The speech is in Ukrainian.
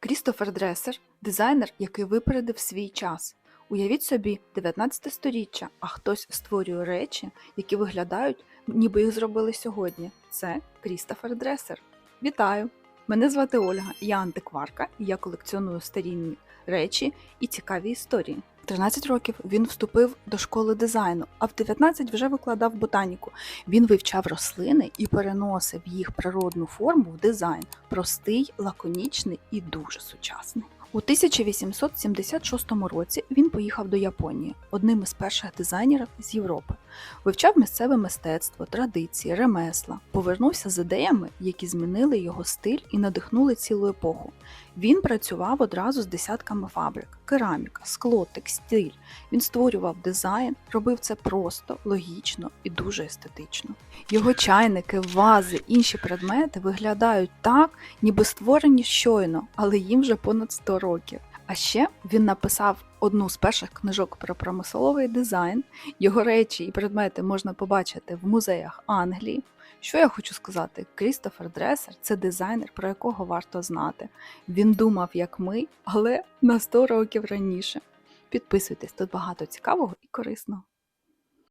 Крістофер Дресер дизайнер, який випередив свій час. Уявіть собі, 19 сторіччя, а хтось створює речі, які виглядають, ніби їх зробили сьогодні. Це Крістофер Дресер. Вітаю! Мене звати Ольга, я антикварка, я колекціоную старінні речі і цікаві історії. В 13 років він вступив до школи дизайну, а в 19 вже викладав ботаніку. Він вивчав рослини і переносив їх природну форму в дизайн простий, лаконічний і дуже сучасний. У 1876 році він поїхав до Японії, одним із перших дизайнерів з Європи. Вивчав місцеве мистецтво, традиції, ремесла, повернувся з ідеями, які змінили його стиль і надихнули цілу епоху. Він працював одразу з десятками фабрик: кераміка, скло, текстиль. Він створював дизайн, робив це просто, логічно і дуже естетично. Його чайники, вази, інші предмети виглядають так, ніби створені щойно, але їм вже понад 100 років. А ще він написав одну з перших книжок про промисловий дизайн. Його речі і предмети можна побачити в музеях Англії. Що я хочу сказати? Крістофер Дресер це дизайнер, про якого варто знати. Він думав, як ми, але на 100 років раніше. Підписуйтесь, тут багато цікавого і корисного.